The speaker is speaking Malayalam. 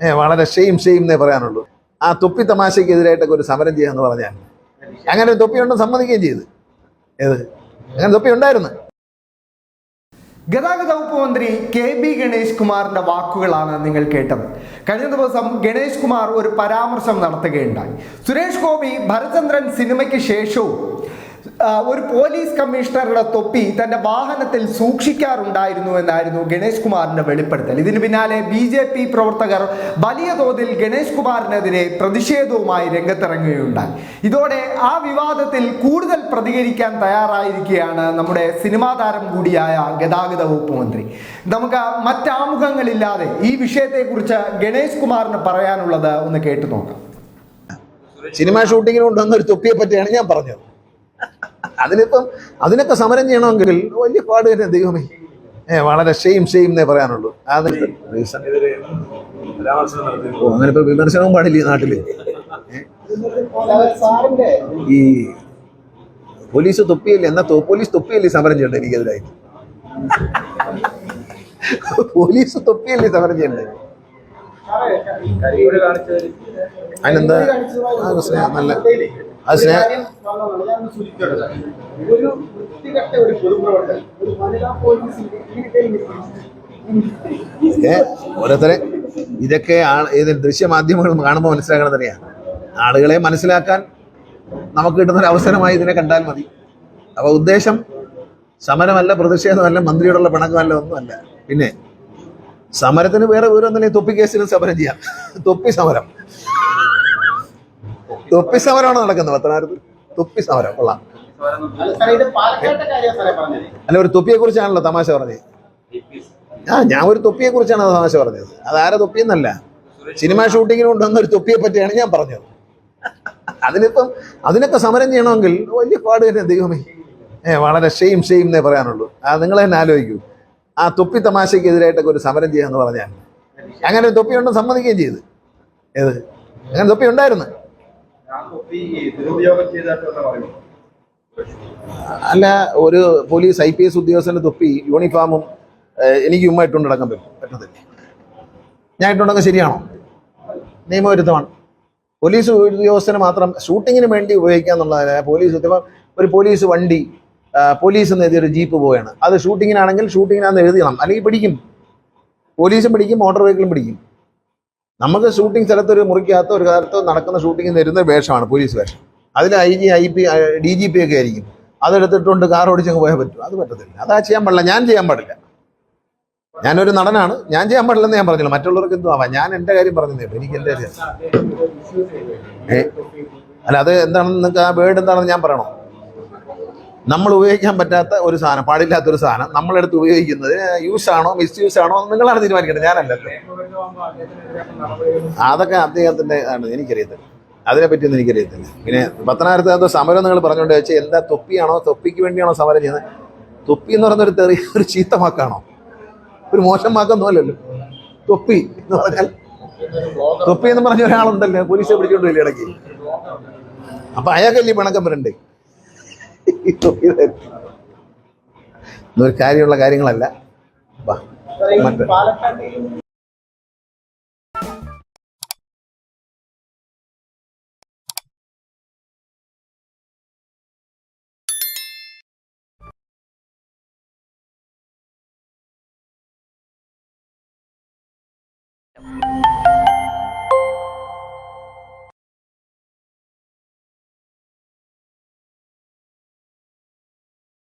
വളരെ ഷെയിം ഷെയിം എന്നേ പറയാനുള്ളൂ. ആ തൊപ്പി തമാശയ്ക്കെതിരായിട്ടൊക്കെ ഒരു സമരം ചെയ്യാമെന്ന് പറഞ്ഞാൽ അങ്ങനെ തൊപ്പി ഉണ്ടെന്ന് സമ്മതിക്കുകയും ചെയ്ത്. ഏത്? അങ്ങനെ തൊപ്പി ഉണ്ടായിരുന്നു. ഗതാഗത വകുപ്പ് മന്ത്രി കെ ബി ഗണേഷ് കുമാറിന്റെ വാക്കുകളാണ് നിങ്ങൾ കേട്ടത്. കഴിഞ്ഞ ദിവസം ഗണേഷ് കുമാർ ഒരു പരാമർശം നടത്തുകയുണ്ടായി. സുരേഷ് ഗോപി ഭരചന്ദ്രൻ സിനിമയ്ക്ക് ശേഷവും ഒരു പോലീസ് കമ്മീഷണറുടെ തൊപ്പി തന്റെ വാഹനത്തിൽ സൂക്ഷിക്കാറുണ്ടായിരുന്നു എന്നായിരുന്നു ഗണേഷ് കുമാറിന്റെ വെളിപ്പെടുത്തൽ. ഇതിന് പിന്നാലെ ബി ജെ പി പ്രവർത്തകർ വലിയ തോതിൽ ഗണേഷ് കുമാറിനെതിരെ പ്രതിഷേധവുമായി രംഗത്തിറങ്ങുകയുണ്ടായി. ഇതോടെ ആ വിവാദത്തിൽ കൂടുതൽ പ്രതികരിക്കാൻ തയ്യാറായിരിക്കുകയാണ് നമ്മുടെ സിനിമാ താരം കൂടിയായ ഗതാഗത വകുപ്പ് മന്ത്രി. നമുക്ക് മറ്റാമുഖങ്ങളില്ലാതെ ഈ വിഷയത്തെക്കുറിച്ച് ഗണേഷ് കുമാറിന് പറയാനുള്ളത് ഒന്ന് കേട്ടു നോക്കാം. സിനിമ ഷൂട്ടിങ്ങിന് കൊണ്ടുവന്ന ഒരു തൊപ്പിയെ പറ്റിയാണ് ഞാൻ പറഞ്ഞത്. അതിനിപ്പം അതിനൊക്കെ സമരം ചെയ്യണമെങ്കിൽ വലിയ പാട് തന്നെ ദൈവമേ. ഏ വളരെ ഷെയിം ഷെയിം എന്നേ പറയാനുള്ളൂ. അങ്ങനെ ഇപ്പൊ വിമർശനവും പാടില്ല ഈ നാട്ടിൽ? ഈ പോലീസ് തൊപ്പിയല്ലേ? എന്നാ പോലീസ് തൊപ്പിയല്ലേ സമരം ചെയ്യണ്ടേ എനിക്കെതിരായി. പോലീസ് തൊപ്പിയല്ലേ സമരം ചെയ്യണ്ടേ അതിനെന്താ? നല്ല അത് സ്നേഹം ഒരു വൃത്തികെട്ട ഒരു പൊതുപ്രവർത്തകൻ ഒരു വനിതാ പോലീസിന്റെ ഏ ഓരോരുത്തരെ ഇതൊക്കെ ഇത് ദൃശ്യമാധ്യമങ്ങൾ കാണുമ്പോൾ മനസ്സിലാക്കണം തന്നെയാണ് ആളുകളെ മനസ്സിലാക്കാൻ നമുക്ക് കിട്ടുന്ന ഒരു അവസരമായി ഇതിനെ കണ്ടാൽ മതി. അപ്പോൾ ഉദ്ദേശം സമരമല്ല പ്രതിഷേധമല്ല മന്ത്രിയോടുള്ള പിണക്കമല്ല ഒന്നുമല്ല. പിന്നെ സമരത്തിന് വേറെ വിവരമൊന്നുമില്ല തൊപ്പി കേസിലും സമരം ചെയ്യാം. തൊപ്പി സമരം. തൊപ്പി സമരമാണ് നടക്കുന്നത് പത്തനാപുരത്ത്. തുപ്പി സമരം കൊള്ളാം. അല്ല ഒരു തൊപ്പിയെ കുറിച്ചാണല്ലോ തമാശ പറഞ്ഞത്. ആ ഞാൻ ഒരു തൊപ്പിയെ കുറിച്ചാണ് തമാശ പറഞ്ഞത്. അതാരെ തൊപ്പിയെന്നല്ല. സിനിമ ഷൂട്ടിങ്ങിന് കൊണ്ടുവന്ന ഒരു തൊപ്പിയെ പറ്റിയാണ് ഞാൻ പറഞ്ഞത്. അതിനിപ്പം അതിനൊക്കെ സമരം ചെയ്യണമെങ്കിൽ വലിയ പാട് തന്നെ ദൈവമേ. ഏ വളരെ ഷെയിം ഷെയിം എന്നേ പറയാനുള്ളൂ. ആ നിങ്ങൾ തന്നെ ആലോചിക്കൂ. ആ തൊപ്പി തമാശയ്ക്കെതിരായിട്ടൊക്കെ ഒരു സമരം ചെയ്യാന്ന് പറഞ്ഞാൽ അങ്ങനെ ഒരു തൊപ്പി ഉണ്ടെന്ന് സമ്മതിക്കുകയും ചെയ്ത്. ഏത്? അങ്ങനെ തൊപ്പി ഉണ്ടായിരുന്നു അല്ല ഒരു പോലീസ് ഐ പി എസ് ഉദ്യോഗസ്ഥന്റെ തൊപ്പി യൂണിഫോമും എനിക്ക് ഉമ്മ ഇട്ടുകൊണ്ട് പറ്റും പറ്റത്തില്ല. ഞാൻ ഇട്ടുണ്ടെങ്കിൽ ശരിയാണോ? നിയമവിരുദ്ധമാണ് പോലീസ് ഉദ്യോഗസ്ഥന് മാത്രം ഷൂട്ടിങ്ങിന് വേണ്ടി ഉപയോഗിക്കുക എന്നുള്ളതല്ല പോലീസ് ഉദ്യോഗം ഒരു പോലീസ് വണ്ടി പോലീസ് എന്ന് എഴുതിയൊരു ജീപ്പ് പോവുകയാണ്. അത് ഷൂട്ടിങ്ങിനാണെങ്കിൽ ഷൂട്ടിങ്ങിനാന്ന് എഴുതിയണം. അല്ലെങ്കിൽ പിടിക്കും. പോലീസും പിടിക്കും മോട്ടോർ വെഹിക്കിളും പിടിക്കും. നമുക്ക് ഷൂട്ടിംഗ് സ്ഥലത്ത് ഒരു മുറിക്കകത്ത് ഒരു കാലത്ത് നടക്കുന്ന ഷൂട്ടിംഗ് തരുന്ന വേഷമാണ് പോലീസ് വേഷം. അതിൽ I G I P D G P ഒക്കെ ആയിരിക്കും. അതെടുത്തിട്ടുണ്ട് കാർ ഓടിച്ചങ്ങ് പോയാൽ പറ്റും. അത് പറ്റത്തില്ല. അതാ ചെയ്യാൻ പാടില്ല. ഞാൻ ചെയ്യാൻ പാടില്ല. ഞാനൊരു നടനാണ്. ഞാൻ ചെയ്യാൻ പാടില്ലെന്ന് ഞാൻ പറഞ്ഞില്ല. മറ്റുള്ളവർക്ക് എന്തും ആവാം ഞാൻ എന്റെ കാര്യം പറഞ്ഞതേ ഉള്ളൂ. എനിക്ക് എന്റെ അല്ല അത് എന്താണെന്ന് നിങ്ങൾക്ക് ആ വേർഡ് എന്താണെന്ന് ഞാൻ പറയണോ? നമ്മൾ ഉപയോഗിക്കാൻ പറ്റാത്ത ഒരു സാധനം പാടില്ലാത്ത ഒരു സാധനം നമ്മളെടുത്ത് ഉപയോഗിക്കുന്നത് യൂസ് ആണോ മിസ് യൂസ് ആണോ നിങ്ങളാണ് തീരുമാനിക്കുന്നത് ഞാനല്ലല്ലോ അതൊക്കെ അദ്ദേഹത്തിന്റെ ആണ് എനിക്കറിയത്തില്ല. അതിനെപ്പറ്റിയൊന്നും എനിക്കറിയത്തില്ല. പിന്നെ പത്തനാപുരത്ത് എന്തോ സമരം നിങ്ങൾ പറഞ്ഞുകൊണ്ട് വെച്ചാൽ എന്താ തൊപ്പിയാണോ തൊപ്പിക്ക് വേണ്ടിയാണോ സമരം ചെയ്യുന്നത്? തൊപ്പി എന്ന് പറയുന്ന ഒരു തെറി ഒരു ചീത്ത വാക്കാണോ? ഒരു മോശം വാക്കൊന്നും അല്ലല്ലോ. തൊപ്പി എന്ന് പറഞ്ഞാൽ തൊപ്പി എന്ന് പറഞ്ഞ ഒരാളുണ്ടല്ലോ പോലീസെ പിടിച്ചോണ്ട് വലിയ ഇടയ്ക്ക് അപ്പൊ അയാൾക്കല്ലേ പിണക്കം വരണ്ടേ. ഇതൊരു കാര്യമുള്ള കാര്യങ്ങളല്ല വാ you.